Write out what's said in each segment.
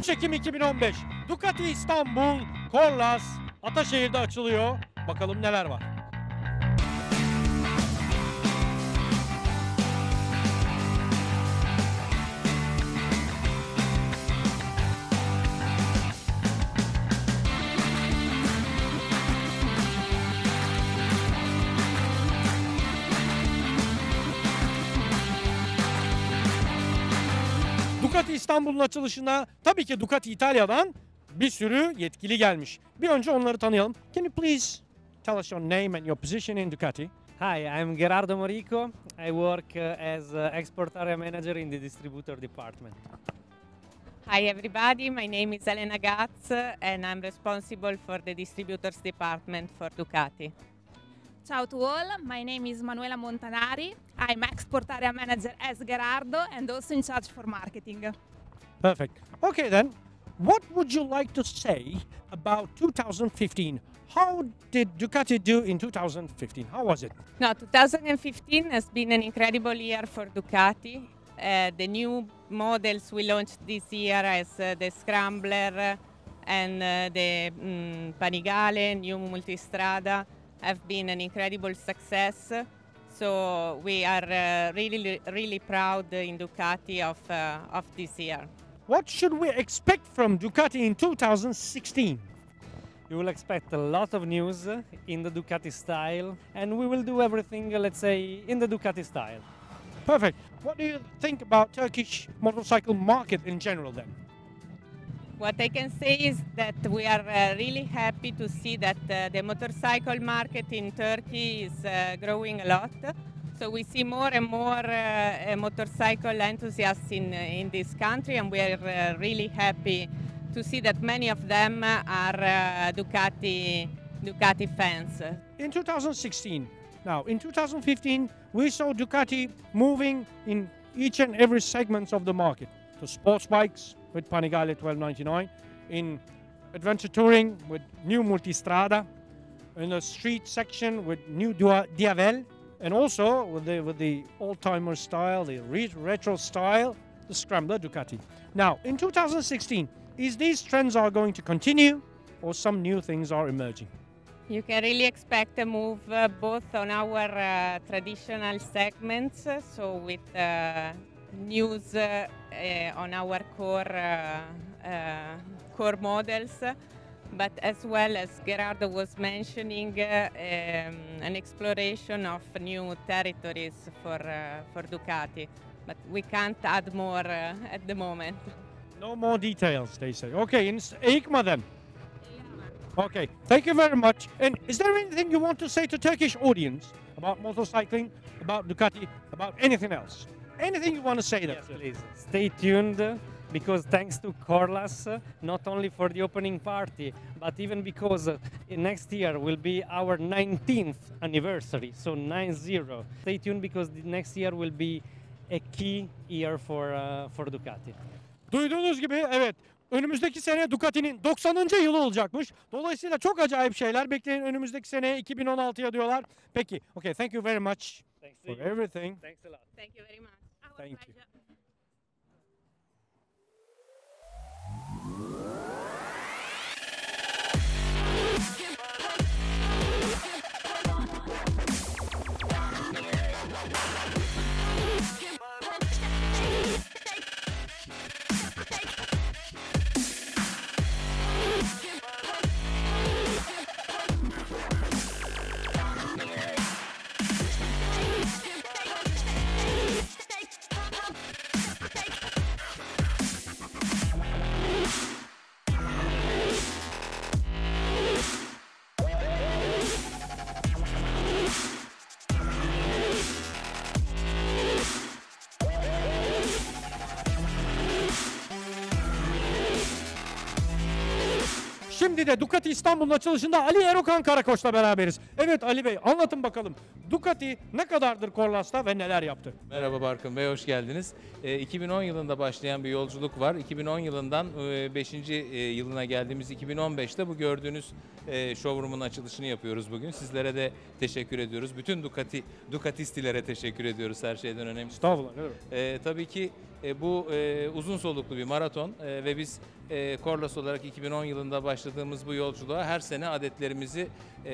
3 Ekim 2015 Ducati İstanbul Korlas Ataşehir'de açılıyor. Bakalım neler var. İstanbul'un açılışına tabii ki Ducati İtalya'dan bir sürü yetkili gelmiş. Bir önce onları tanıyalım. Can you please tell us your name and your position in Ducati? Hi, I'm Gerardo Morico. I work uh, as uh, export area manager in the distributor department. Hi everybody, my name is Elena Gatz and I'm responsible for the distributors department for Ducati. Ciao to all, my name is Manuela Montanari. I'm export area manager as Gerardo and also in charge for marketing. Perfect. Okay then, what would you like to say about 2015? How did Ducati do in 2015? How was it? No, 2015 has been an incredible year for Ducati. Uh, the new models we launched this year as uh, the Scrambler and uh, the mm, Panigale, new Multistrada, have been an incredible success. So we are uh, really, really proud in Ducati of, uh, of this year. What should we expect from Ducati in 2016? You will expect a lot of news uh, in the Ducati style, and we will do everything, uh, let's say, in the Ducati style. Perfect. What do you think about Turkish motorcycle market in general then? What I can say is that we are uh, really happy to see that uh, the motorcycle market in Turkey is uh, growing a lot. So we see more and more uh, uh, motorcycle enthusiasts in, uh, in this country, and we are uh, really happy to see that many of them are Ducati, Ducati fans. In 2016, now in 2015, we saw Ducati moving in each and every segment of the market. To sports bikes with Panigale 1299, in adventure touring with new Multistrada, in the street section with new Diavel, and also with the with the old-timer style, the re- retro style, the Scrambler Ducati. Now, in 2016, is these trends are going to continue, or some new things are emerging? You can really expect a move uh, both on our uh, traditional segments, uh, so with uh, news uh, uh, on our core core models, but as well as Gerardo was mentioning, uh, um, an exploration of new territories for uh, for Ducati. But we can't add more uh, at the moment. No more details, they say. Okay, in Eikma then. Okay, thank you very much. And is there anything you want to say to Turkish audience about motorcycling, about Ducati, about anything else? Anything you want to say there? Yes, please. Stay tuned uh, because thanks to Corlas, not only for the opening party, but even because uh, next year will be our 19th anniversary, so 9-0. Stay tuned because the next year will be a key year for, uh, for Ducati. Duyduğunuz gibi evet önümüzdeki sene Ducati'nin 90. yılı olacakmış. Dolayısıyla çok acayip şeyler bekleyin önümüzdeki seneye 2016'ya diyorlar. Peki, okay, thank you very much Thanks for everything. Thanks a lot. Thank you very much. Our Thank you. Şimdi de Ducati İstanbul'un açılışında Ali Erokan Karakoç'la beraberiz. Evet Ali Bey anlatın bakalım. Ducati ne kadardır Korlas'ta ve neler yaptı? Merhaba Barkın Bey, hoş geldiniz. Ee, 2010 yılında başlayan bir yolculuk var. 2010 yılından 5. yılına geldiğimiz 2015'te bu gördüğünüz e, showroom'un açılışını yapıyoruz bugün. Sizlere de teşekkür ediyoruz. Bütün Ducati Ducatistilere teşekkür ediyoruz her şeyden önemlisi. Estağfurullah. Ee, tabii ki e, bu e, uzun soluklu bir maraton e, ve biz e, Corlas olarak 2010 yılında başladığımız bu yolculuğa her sene adetlerimizi e,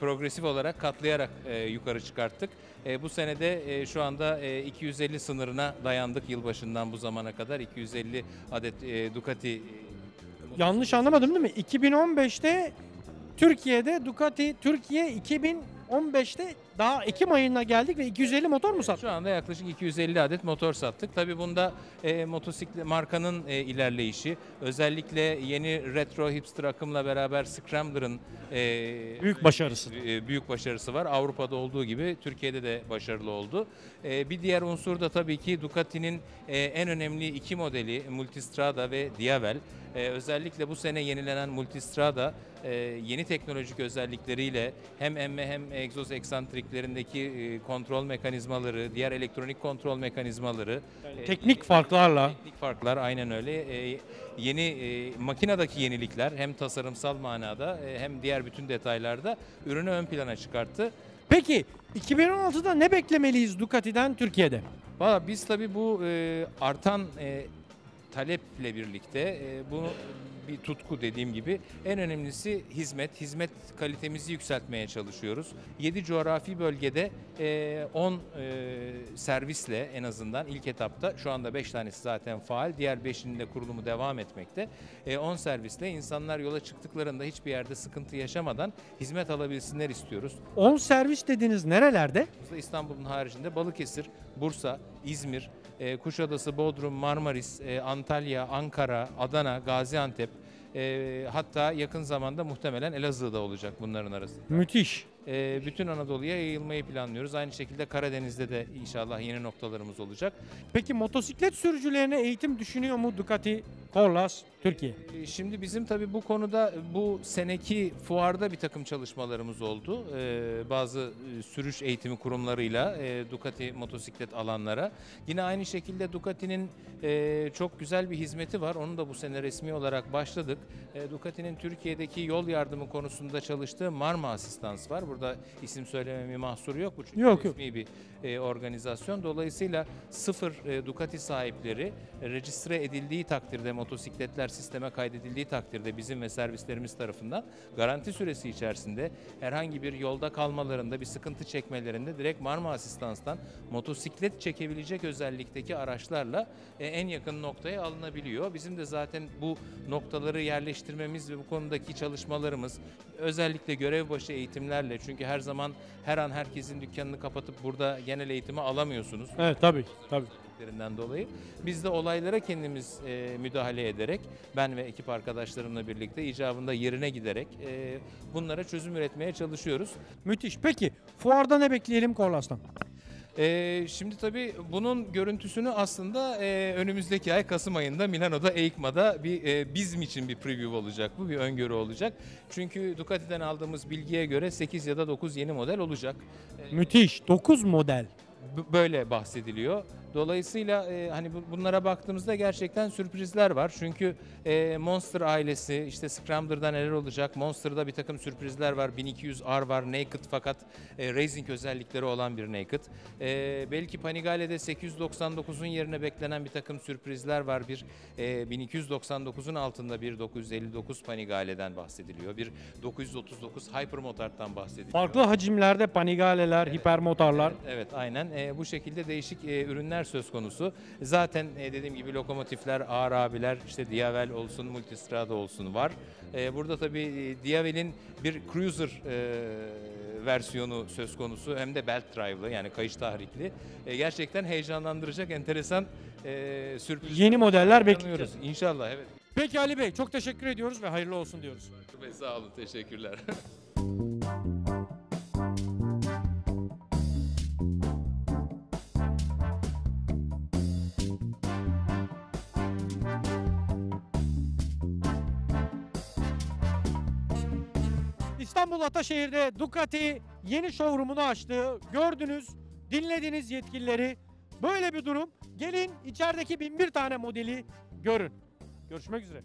progresif olarak katlayarak e, yukarı çıkarttık. E, bu senede e, şu anda e, 250 sınırına dayandık yılbaşından bu zamana kadar 250 adet e, Ducati e, Yanlış anlamadım değil mi? 2015'te Türkiye'de Ducati Türkiye 2015'te daha Ekim ayına geldik ve 250 motor mu sattık? Şu anda yaklaşık 250 adet motor sattık. Tabii bunda e, motosiklet markanın e, ilerleyişi, özellikle yeni retro hipster akımla beraber Scrambler'ın e, Büyük başarısı. e, büyük başarısı var. Avrupa'da olduğu gibi Türkiye'de de başarılı oldu. E, bir diğer unsur da tabii ki Ducati'nin e, en önemli iki modeli Multistrada ve Diavel. E, özellikle bu sene yenilenen Multistrada e, yeni teknolojik özellikleriyle hem emme hem egzoz eksantriklerindeki e, kontrol mekanizmaları, diğer elektronik kontrol mekanizmaları, e, Teknik farklarla. teknik farklar aynen öyle. E, yeni e, makinedeki yenilikler hem tasarımsal manada e, hem diğer bütün detaylarda ürünü ön plana çıkarttı. Peki 2016'da ne beklemeliyiz Ducati'den Türkiye'de? Valla biz tabii bu e, artan e, taleple birlikte e, bunu bir tutku dediğim gibi en önemlisi hizmet. Hizmet kalitemizi yükseltmeye çalışıyoruz. 7 coğrafi bölgede e, 10 e, servisle en azından ilk etapta şu anda 5 tanesi zaten faal. Diğer 5'inin de kurulumu devam etmekte. E, 10 servisle insanlar yola çıktıklarında hiçbir yerde sıkıntı yaşamadan hizmet alabilsinler istiyoruz. 10 servis dediniz nerelerde? İstanbul'un haricinde Balıkesir, Bursa, İzmir, e, Kuşadası, Bodrum, Marmaris, e, Antalya, Ankara, Adana, Gaziantep, e, hatta yakın zamanda muhtemelen Elazığ'da olacak bunların arasında. Müthiş. E, bütün Anadolu'ya yayılmayı planlıyoruz. Aynı şekilde Karadeniz'de de inşallah yeni noktalarımız olacak. Peki motosiklet sürücülerine eğitim düşünüyor mu Ducati Corlas Türkiye? E, Şimdi bizim tabii bu konuda bu seneki fuarda bir takım çalışmalarımız oldu. E, bazı e, sürüş eğitimi kurumlarıyla e, Ducati motosiklet alanlara. Yine aynı şekilde Ducati'nin e, çok güzel bir hizmeti var. Onu da bu sene resmi olarak başladık. E, Ducati'nin Türkiye'deki yol yardımı konusunda çalıştığı Marma Asistans var. Burada isim söylememi mahsuru yok. Bu çünkü Yok, yok. resmi bir e, organizasyon. Dolayısıyla sıfır e, Ducati sahipleri e, rejistre edildiği takdirde motosikletler sisteme kaydedildiği takdirde bizim ve servislerimiz tarafından garanti süresi içerisinde herhangi bir yolda kalmalarında bir sıkıntı çekmelerinde direkt Marma Asistans'tan motosiklet çekebilecek özellikteki araçlarla e, en yakın noktaya alınabiliyor. Bizim de zaten bu noktaları yerleştirmemiz ve bu konudaki çalışmalarımız özellikle görev başı eğitimlerle çünkü her zaman her an herkesin dükkanını kapatıp burada genel eğitimi alamıyorsunuz Evet tabii tabii. sebeplerinden dolayı. Biz de olaylara kendimiz e, müdahale ederek, ben ve ekip arkadaşlarımla birlikte icabında yerine giderek e, bunlara çözüm üretmeye çalışıyoruz. Müthiş. Peki fuarda ne bekleyelim Corlas'tan? E, şimdi tabii bunun görüntüsünü aslında e, önümüzdeki ay Kasım ayında Milano'da, EICMA'da bir e, bizim için bir preview olacak bu, bir öngörü olacak. Çünkü Ducati'den aldığımız bilgiye göre 8 ya da 9 yeni model olacak. Müthiş. 9 model. B- böyle bahsediliyor. Dolayısıyla e, hani bu- bunlara baktığımızda gerçekten sürprizler var. Çünkü e, Monster ailesi işte Scrambler'da neler olacak? Monster'da bir takım sürprizler var. 1200R var. Naked fakat e, racing özellikleri olan bir Naked. E, belki Panigale'de 899'un yerine beklenen bir takım sürprizler var. Bir e, 1299'un altında bir 959 Panigale'den bahsediliyor. Bir 939 Hypermotard'dan bahsediliyor. Farklı hacimlerde panigaleler, hipermotorlar. Evet, evet aynen. E, bu şekilde değişik e, ürünler söz konusu. Zaten e, dediğim gibi lokomotifler, ağır abiler, işte Diavel olsun, Multistrada olsun var. E, burada tabii e, Diavel'in bir cruiser e, versiyonu söz konusu hem de belt drive'lı yani kayış tahrikli. E, gerçekten heyecanlandıracak enteresan e, sürpriz. Yeni modeller bekliyoruz. İnşallah evet. Peki Ali Bey çok teşekkür ediyoruz ve hayırlı olsun diyoruz. Sağ olun, teşekkürler. Ataşehir'de Ducati yeni showroom'unu açtı. Gördünüz, dinlediniz yetkilileri. Böyle bir durum. Gelin içerideki bin bir tane modeli görün. Görüşmek üzere.